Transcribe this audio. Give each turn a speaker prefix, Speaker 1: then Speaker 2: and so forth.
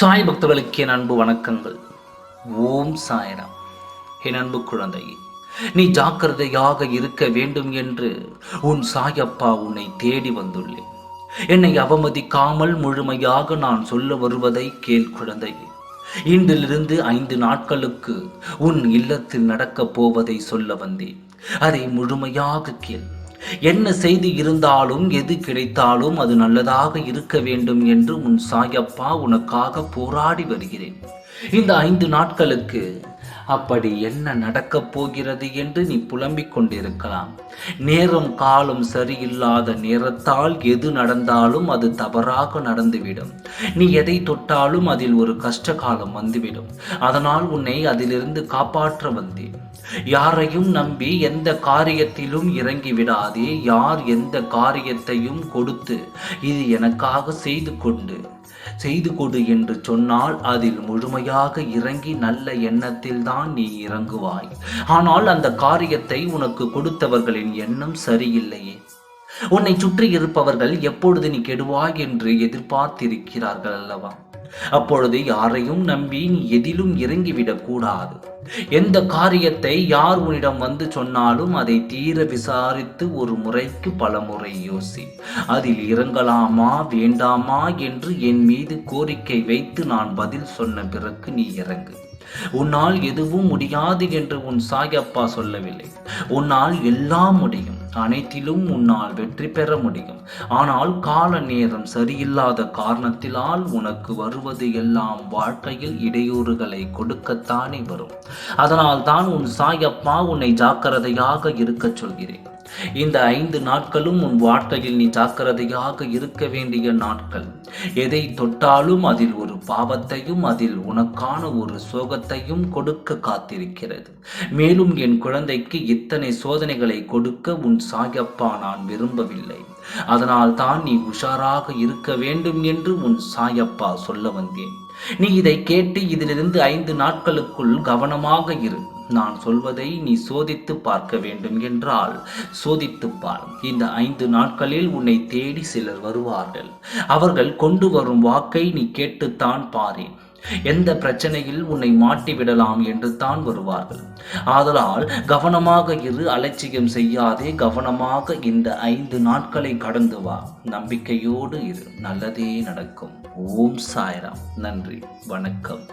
Speaker 1: சாய் பக்தர்களுக்கு என் அன்பு வணக்கங்கள். ஓம் சாய்ராம். என் அன்பு குழந்தையே நீ ஜாக்கிரதையாக இருக்க வேண்டும் என்று உன் சாயப்பா உன்னை தேடி வந்துள்ளேன். என்னை அவமதிக்காமல் முழுமையாக நான் சொல்ல வருவதை கேள் குழந்தையே. இன்றிலிருந்து ஐந்து நாட்களுக்கு உன் இல்லத்தில் நடக்கப் போவதை சொல்ல வந்தேன். அதை முழுமையாக கேள். என்ன செய்தி இருந்தாலும் எது கிடைத்தாலும் அது நல்லதாக இருக்க வேண்டும் என்று உன் சாயப்பா உனக்காக போராடி வருகிறேன். இந்த ஐந்து நாட்களுக்கு அப்படி என்ன நடக்கப் போகிறது என்று நீ புலம்பிக் கொண்டிருக்கலாம். நேரம் காலம் சரியில்லாத நேரத்தால் எது நடந்தாலும் அது தவறாக நடந்துவிடும். நீ எதை தொட்டாலும் அதில் ஒரு கஷ்ட காலம் வந்துவிடும். அதனால் உன்னை அதிலிருந்து காப்பாற்ற வந்தேன். யாரையும் நம்பி எந்த காரியத்திலும் இறங்கி விடாதே. யார் எந்த காரியத்தையும் கொடுத்து இது எனக்காக செய்து கொண்டு செய்து கொடு என்று சொன்னால் அதில் முழுமையாக இறங்கி நல்ல எண்ணத்தில் தான் நீ இறங்குவாய். ஆனால் அந்த காரியத்தை உனக்கு கொடுத்தவர்களின் எண்ணம் சரியில்லையே. உன்னை சுற்றி இருப்பவர்கள் எப்பொழுது நீ கெடுவாய் என்று எதிர்பார்த்திருக்கிறார்கள் அல்லவா? அப்பொழுது யாரையும் நம்பி நீ எதிலும் இறங்கிவிடக்கூடாது எந்த காரியத்தை யார் உன்னிடம் வந்து சொன்னாலும் அதை தீர விசாரித்து ஒரு முறைக்கு பல முறை யோசி. அதில் இறங்கலாமா வேண்டாமா என்று என் மீது கோரிக்கை வைத்து நான் பதில் சொன்ன பிறகு நீ இறங்கு. உன்னால் எதுவும் முடியாது என்று உன் சாயப்பா சொல்லவில்லை. உன்னால் எல்லாம் முடியும். அனைத்திலும் உன்னால் வெற்றி பெற முடியும். ஆனால் கால நேரம் சரியில்லாத காரணத்தினால் உனக்கு வருவது எல்லாம் வாழ்க்கையில் இடையூறுகளை கொடுக்கத்தானே வரும். அதனால் தான் உன் சாயப்பா உன்னை ஜாக்கிரதையாக இருக்கச் சொல்கிறேன். இந்த ஐந்து நாட்களும் உன் வாழ்க்கையில் நீ ஜாக்கிரதையாக இருக்க வேண்டிய நாட்கள். எதை தொட்டாலும் அதில் ஒரு பாவத்தையும் அதில் உனக்கான ஒரு சோகத்தையும் கொடுக்க காத்திருக்கிறது. மேலும் என் குழந்தைக்கு இத்தனை சோதனைகளை கொடுக்க உன் சாயப்பா நான் விரும்பவில்லை. அதனால் தான் நீ உஷாராக இருக்க வேண்டும் என்று உன் சாயப்பா சொல்ல வந்தேன். நீ இதை கேட்டு இதிலிருந்து ஐந்து நாட்களுக்குள் கவனமாக இரு. நான் சொல்வதை நீ சோதித்து பார்க்க வேண்டும் என்றால் சோதித்து பார் இந்த ஐந்து நாட்களில் உன்னை தேடி சிலர் வருவார்கள். அவர்கள் கொண்டு வரும் வாக்கை நீ கேட்டுத்தான் பாரேன். எந்த பிரச்சனையில் உன்னை மாட்டி விடலாம் என்று தான் வருவார்கள். ஆதலால் கவனமாக இரு அலட்சியம் செய்யாதே கவனமாக இந்த ஐந்து நாட்களை கடந்து வா. நம்பிக்கையோடு இரு நல்லதே நடக்கும். ஓம் சாய்ராம். நன்றி வணக்கம்.